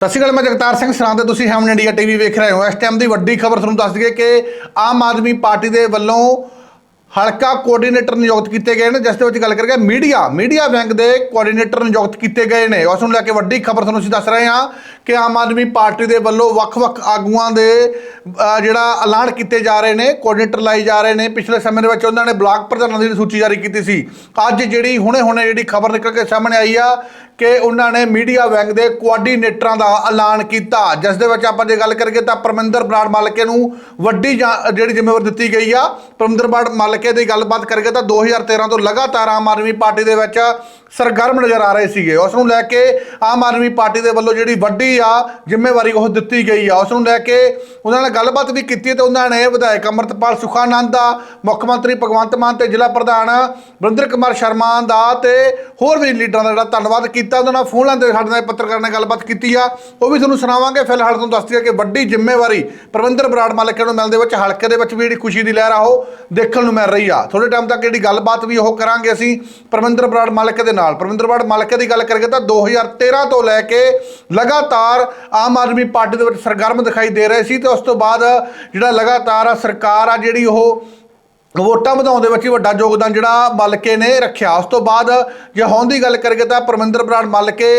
ਸਤਿ ਸ਼੍ਰੀ ਅਕਾਲ, ਮੈਂ ਜਗਤਾਰ ਸਿੰਘ ਸਰਾਂ ਤੇ ਤੁਸੀਂ ਹੈਮਨ ਇੰਡੀਆ ਟੀਵੀ ਵੇਖ ਰਹੇ ਹੋ। ਇਸ ਟਾਈਮ ਦੀ ਵੱਡੀ ਖਬਰ ਤੁਹਾਨੂੰ ਦੱਸ ਦਈਏ ਕਿ ਆਮ ਆਦਮੀ ਪਾਰਟੀ ਦੇ ਵੱਲੋਂ ਹਲਕਾ ਕੋਆਰਡੀਨੇਟਰ ਨਿਯੁਕਤ ਕੀਤੇ ਗਏ ਨੇ, ਜਿਸ ਦੇ ਵਿੱਚ ਗੱਲ ਕਰੀਏ ਮੀਡੀਆ ਮੀਡੀਆ ਬੈਂਕ ਦੇ ਕੋਆਰਡੀਨੇਟਰ ਨਿਯੁਕਤ ਕੀਤੇ ਗਏ ਨੇ। ਉਸ ਨੂੰ ਲੈ ਕੇ ਵੱਡੀ ਖਬਰ ਤੁਹਾਨੂੰ ਅਸੀਂ ਦੱਸ ਰਹੇ ਹਾਂ ਕਿ ਆਮ ਆਦਮੀ ਪਾਰਟੀ ਦੇ ਵੱਲੋਂ ਵੱਖ-ਵੱਖ ਆਗੂਆਂ ਦੇ ਜਿਹੜਾ ਐਲਾਨ ਕੀਤੇ ਜਾ ਰਹੇ ਨੇ ਕੋਆਰਡੀਨੇਟਰ ਲਾਏ ਜਾ ਰਹੇ ਨੇ, ਪਿਛਲੇ ਸਮੇਂ ਦੇ ਵਿੱਚ ਉਹਨਾਂ ਨੇ ਬਲਾਕ ਪ੍ਰਧਾਨਾਂ ਦੀ ਸੂਚੀ ਜਾਰੀ ਕੀਤੀ ਸੀ। ਅੱਜ ਜਿਹੜੀ ਹੁਣੇ-ਹੁਣੇ ਜਿਹੜੀ ਖਬਰ ਨਿਕਲ ਕੇ ਸਾਹਮਣੇ ਆਈ ਆ ਕਿ ਉਹਨਾਂ ਨੇ ਮੀਡੀਆ ਵਿੰਗ ਦੇ ਕੋਆਰਡੀਨੇਟਰਾਂ ਦਾ ਐਲਾਨ ਕੀਤਾ। ਜਿਸ ਦੇ ਵਿੱਚ ਆਪਾਂ ਜੇ ਗੱਲ ਕਰੀਏ ਤਾਂ ਪਰਮਿੰਦਰ ਬਰਾੜ ਮਾਲਕੇ ਨੂੰ ਵੱਡੀ ਜਾਂ- ਜਿਹੜੀ ਜ਼ਿੰਮੇਵਾਰੀ ਦਿੱਤੀ ਗਈ ਆ। ਪਰਮਿੰਦਰ ਬਰਾੜ ਮਾਲਕੇ ਦੀ ਗੱਲਬਾਤ ਕਰੀਏ ਤਾਂ 2013 ਤੋਂ ਲਗਾਤਾਰ ਆਮ ਆਦਮੀ ਪਾਰਟੀ ਦੇ ਵਿੱਚ ਸਰਗਰਮ ਨਜ਼ਰ ਆ ਰਹੇ ਸੀਗੇ। ਉਸ ਨੂੰ ਲੈ ਕੇ ਆਮ ਆਦਮੀ ਪਾਰਟੀ ਦੇ ਵੱਲੋਂ ਜਿਹੜੀ ਵੱਡੀ ਆ, ਜ਼ਿੰਮੇਵਾਰੀ ਉਹ ਦਿੱਤੀ ਗਈ ਆ। ਉਸ ਨੂੰ ਲੈ ਕੇ ਉਹਨਾਂ ਨਾਲ ਗੱਲਬਾਤ ਵੀ ਕੀਤੀ ਤੇ ਉਹਨਾਂ ਨੇ ਵਿਧਾਇਕ ਅਮਰਤਪਾਲ ਸੁਖਾਨੰਦ ਦਾ, ਮੁੱਖ ਮੰਤਰੀ ਭਗਵੰਤ ਮਾਨ ਤੇ ਜ਼ਿਲ੍ਹਾ ਪ੍ਰਧਾਨ ਵਰਿੰਦਰ ਕੁਮਾਰ ਸ਼ਰਮਾ ਦਾ ਤੇ ਹੋਰ ਵੀ ਲੀਡਰਾਂ ਦਾ ਜਿਹੜਾ ਧੰਨਵਾਦ ਕੀਤਾ। ਉਹਨਾਂ ਨਾਲ ਫੋਨ ਲਾਂਦੇ ਸਾਡੇ ਨਾਲ ਪੱਤਰਕਾਰ ਨਾਲ ਗੱਲਬਾਤ ਕੀਤੀ ਆ। ਉਹ ਵੀ ਤੁਹਾਨੂੰ ਸੁਣਾਵਾਂਗੇ। ਫਿਲਹਾਲ ਤੁਹਾਨੂੰ ਦੱਸ ਦਈਏ ਕਿ ਵੱਡੀ ਜ਼ਿੰਮੇਵਾਰੀ ਪ੍ਰਵਿੰਦਰ ਬਰਾੜ ਮਾਲਕੇ ਨੂੰ ਮਿਲਣ ਦੇ ਵਿੱਚ ਹਲਕੇ ਦੇ ਵਿੱਚ ਵੀ ਜਿਹੜੀ ਖੁਸ਼ੀ ਦੀ ਲਹਿਰ ਆ, ਉਹ ਦੇਖਣ ਨੂੰ ਮਿਲ ਰਹੀ ਆ। ਥੋੜੇ ਟਾਈਮ ਤੱਕ ਜਿਹੜੀ ਗੱਲਬਾਤ ਵੀ ਉਹ ਕਰਾਂਗੇ ਅਸੀਂ। ਪ੍ਰਵਿੰਦਰ ਬਰਾੜ ਮਾਲਕ ਦੇ ਨਾਲ। ਪ੍ਰਵਿੰਦਰ ਬਰਾੜ ਮਾਲਕੇ ਦੀ ਗੱਲ ਕਰੀਏ ਤਾਂ 2013 ਤੋਂ ਲੈ ਕੇ ਲਗਾਤਾਰ ਆਮ ਆਦਮੀ ਪਾਰਟੀ ਦੇ ਵਿੱਚ ਸਰਗਰਮ ਦਿਖਾਈ ਦੇ ਰਹੇ ਸੀ ਤੇ ਉਸ ਤੋਂ ਬਾਅਦ ਜਿਹੜਾ ਲਗਾਤਾਰ ਆ ਸਰਕਾਰ ਆ ਜਿਹੜੀ ਉਹ ਵੋਟਾਂ ਵਧਾਉਣ ਦੇ ਵਿੱਚ ਵੱਡਾ ਯੋਗਦਾਨ ਜਿਹੜਾ ਮਲਕੇ ਨੇ ਰੱਖਿਆ। ਉਸ ਤੋਂ ਬਾਅਦ ਜੇ ਹੁਣ ਦੀ ਗੱਲ ਕਰੀਏ ਤਾਂ ਪਰਮਿੰਦਰ ਬਰਾੜ ਮਲਕੇ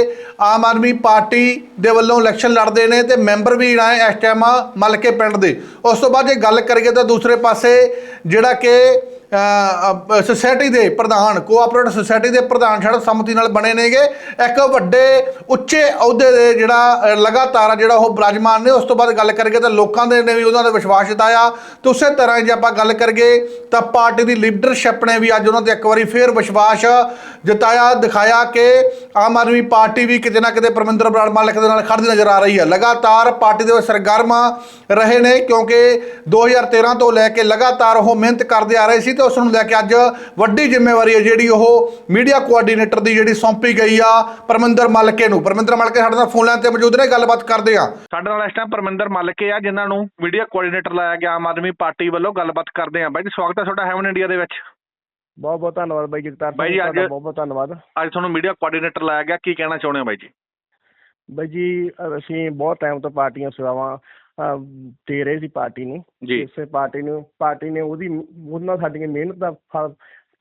ਆਮ ਆਦਮੀ ਪਾਰਟੀ ਦੇ ਵੱਲੋਂ ਇਲੈਕਸ਼ਨ ਲੜਦੇ ਨੇ ਤੇ ਮੈਂਬਰ ਵੀ ਜਿਹੜਾ ਇਸ ਟਾਈਮ ਮਲਕੇ ਪਿੰਡ ਦੇ। ਉਸ ਤੋਂ ਬਾਅਦ ਜੇ ਗੱਲ ਕਰੀਏ ਤਾਂ ਦੂਸਰੇ ਪਾਸੇ ਜਿਹੜਾ ਕਿ ਸੁਸਾਇਟੀ ਦੇ ਪ੍ਰਧਾਨ ਕੋਆਪਰੇਟਿਵ ਸੁਸਾਇਟੀ ਦੇ ਪ੍ਰਧਾਨ ਛੜ ਸੰਮਤੀ ਨਾਲ ਬਣੇ ਨੇਗੇ। ਇੱਕ ਵੱਡੇ, ਉੱਚੇ ਅਹੁਦੇ ਦੇ ਜਿਹੜਾ ਲਗਾਤਾਰ ਜਿਹੜਾ ਉਹ ਬਰਾਜਮਾਨ ਨੇ। ਉਸ ਤੋਂ ਬਾਅਦ ਗੱਲ ਕਰੀਏ ਤਾਂ ਲੋਕਾਂ ਦੇ ਨੇ ਵੀ ਉਹਨਾਂ ਦਾ ਵਿਸ਼ਵਾਸ ਜਤਾਇਆ। ਤੇ ਉਸੇ ਤਰ੍ਹਾਂ ਜੇ ਆਪਾਂ ਗੱਲ ਕਰੀਏ ਤਾਂ ਪਾਰਟੀ ਦੀ ਲੀਡਰਸ਼ਿਪ ਨੇ ਵੀ ਅੱਜ ਉਹਨਾਂ ਤੇ ਇੱਕ ਵਾਰੀ ਫੇਰ ਵਿਸ਼ਵਾਸ ਜਤਾਇਆ, ਦਿਖਾਇਆ ਕਿ ਆਮ ਆਦਮੀ ਪਾਰਟੀ ਵੀ ਕਿਤੇ ਨਾ ਕਿਤੇ ਪਰਮਿੰਦਰ ਬਰਾੜ ਮਾਲਕ ਦੇ ਨਾਲ ਖੜਦੀ ਨਜ਼ਰ ਆ ਰਹੀ ਹੈ। ਲਗਾਤਾਰ ਪਾਰਟੀ ਦੇ ਵਿੱਚ ਸਰਗਰਮ ਰਹੇ ਨੇ ਕਿਉਂਕਿ 2013 ਤੋਂ ਲੈ ਕੇ ਲਗਾਤਾਰ ਉਹ ਮਿਹਨਤ ਕਰਦੇ ਆ ਰਹੇ ਸੀ। ਤੇ ਉਸ ਨੂੰ ਲੈ ਕੇ ਅੱਜ ਵੱਡੀ ਜ਼ਿੰਮੇਵਾਰੀ ਹੈ ਜਿਹੜੀ ਉਹ ਮੀਡੀਆ ਕੋਆਰਡੀਨੇਟਰ ਦੀ ਜਿਹੜੀ ਸੌਂਪੀ ਗਈ ਆ ਪਰਮਿੰਦਰ ਮਾਲਕੇ ਨੂੰ। ਪਰਮਿੰਦਰ ਮਾਲਕੇ ਸਾਡੇ ਨਾਲ ਫੋਨ ਲਾਈਨ ਤੇ ਮੌਜੂਦ ਨੇ ਗੱਲਬਾਤ ਕਰਦੇ ਆ ਸਾਡੇ ਨਾਲ ਇਸ ਟਾਈਮ ਪਰਮਿੰਦਰ ਮਾਲਕੇ ਆ ਜਿਨ੍ਹਾਂ ਨੂੰ ਮੀਡੀਆ ਕੋਆਰਡੀਨੇਟਰ ਲਾਇਆ ਗਿਆ ਆਮ ਆਦਮੀ ਪਾਰਟੀ ਵੱਲੋਂ ਗੱਲਬਾਤ ਕਰਦੇ ਆ ਬਾਈ ਜੀ ਸਵਾਗਤ ਹੈ ਤੁਹਾਡਾ ਹੈਵਨ ਇੰਡੀਆ ਦੇ ਵਿੱਚ। ਬਹੁਤ ਬਹੁਤ ਧੰਨਵਾਦ ਬਾਈ ਜਗਤਾਰ ਬਾਈ ਜੀ, ਸਿੰਘ ਅੱਜ- ਬਹੁਤ ਬਹੁਤ ਧੰਨਵਾਦ। ਅੱਜ ਤੁਹਾਨੂੰ ਮੀਡੀਆ ਕੋਆਰਡੀਨੇਟਰ ਲਾਇਆ ਗਿਆ। ਕੀ ਕਹਿਣਾ ਚਾਹੁੰਦੇ ਹੋ ਬਾਈ ਜੀ? ਬਾਈ ਜੀ ਅਸੀਂ ਬਹੁਤ ਟਾਈਮ ਤੋਂ ਪਾਰਟੀਆਂ ਸੇਵਾਵਾਂ ਦੇ ਰਹੇ ਸੀ ਪਾਰਟੀ ਨੂੰ। ਜੀ। ਇਸੇ ਪਾਰਟੀ ਨੂੰ ਪਾਰਟੀ ਨੇ ਉਹਦੀ ਉਹਨਾਂ ਸਾਡੀਆਂ ਮਿਹਨਤ ਦਾ ਫਲ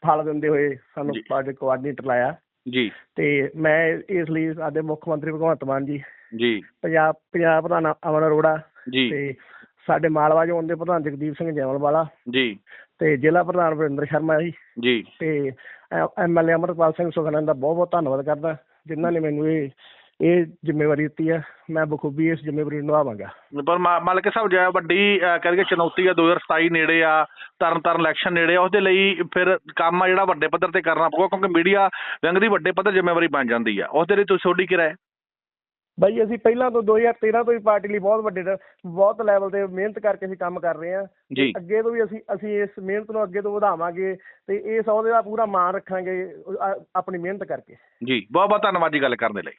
ਫਲ ਦਿੰਦੇ ਹੋਏ ਸਾਨੂੰ। ਪਾਰਟੀ ਕੋਆਰਡੀਨੇਟਰ ਲਾਇਆ। ਜੀ। ਤੇ ਮੈਂ ਇਸ ਲਈ ਸਾਡੇ ਮੁੱਖ ਮੰਤਰੀ ਭਗਵੰਤ ਮਾਨ ਜੀ ਜੀ। ਪੰਜਾਬ ਪੰਜਾਬ ਪ੍ਰਧਾਨ ਅਮਰ ਅਰੋੜਾ ਜੀ। ਤੇ ਸਾਡੇ ਮਾਲਵਾ ਜ਼ੋਨ ਦੇ ਪ੍ਰਧਾਨ ਜਗਦੀਪ ਸਿੰਘ ਜੈਮਲ ਵਾਲਾ ਜੀ। ਤੇ ਜ਼ਿਲ੍ਹਾ ਪ੍ਰਧਾਨ ਵਰਿੰਦਰ ਸ਼ਰਮਾ ਜੀ ਜੀ। ਤੇ ਐਮਐਲਏ ਅਮਰਪਾਲ ਸਿੰਘ ਸੁਖਨੰਦ ਦਾ ਬਹੁਤ ਬਹੁਤ ਧੰਨਵਾਦ ਕਰਦਾ ਜਿਨ੍ਹਾਂ ਨੇ ਮੈਨੂੰ ਇਹ ਇਹ ਜ਼ਿੰਮੇਵਾਰੀ ਦਿੱਤੀ ਹੈ ਮੈਂ ਬਖੂਬੀ ਇਸ ਜ਼ਿੰਮੇਵਾਰੀ ਨੂੰ ਨਿਭਾਵਾਂਗਾ। ਪਰ ਮਾਲਕ ਸਾਹਿਬ ਜਿਹਾ ਵੱਡੀ ਕਹਿ ਲਈਏ ਚੁਣੌਤੀ ਆ 2027 ਨੇੜੇ ਆ ਤਰਨ ਤਾਰਨ ਇਲੈਕਸ਼ਨ ਨੇੜੇ ਆ ਉਹਦੇ ਲਈ ਫਿਰ ਕੰਮ ਆ ਜਿਹੜਾ ਵੱਡੇ ਪੱਧਰ ਤੇ ਕਰਨਾ ਪਊਗਾ ਕਿਉਂਕਿ ਮੀਡੀਆ ਵਿੰਗ ਦੀ ਵੱਡੇ ਪੱਧਰ ਜ਼ਿੰਮੇਵਾਰੀ ਬਣ ਜਾਂਦੀ ਆ। ਉਹਦੇ ਲਈ ਤੁਸੀਂ ਤੁਹਾਡੀ ਕੀ ਰਾਏ? ਬਾਈ ਅਸੀਂ ਪਹਿਲਾਂ ਤੋਂ 2013 ਤੋਂ ਹੀ ਪਾਰਟੀ ਲਈ ਬਹੁਤ ਵੱਡੇ ਬਹੁਤ ਲੈਵਲ ਤੇ ਮਿਹਨਤ ਕਰਕੇ ਅਸੀਂ ਕੰਮ ਕਰ ਰਹੇ ਹਾਂ ਅੱਗੇ ਤੋਂ ਵੀ ਅਸੀਂ ਅਸੀਂ ਇਸ ਮਿਹਨਤ ਨੂੰ ਅੱਗੇ ਤੋਂ ਵਧਾਵਾਂਗੇ ਤੇ ਇਸ ਅਹੁਦੇ ਦਾ ਪੂਰਾ ਮਾਣ ਰੱਖਾਂਗੇ ਆਪਣੀ ਮਿਹਨਤ ਕਰਕੇ। ਜੀ ਬਹੁਤ ਬਹੁਤ ਧੰਨਵਾਦ ਜੀ ਗੱਲ ਕਰਨ ਦੇ ਲਈ।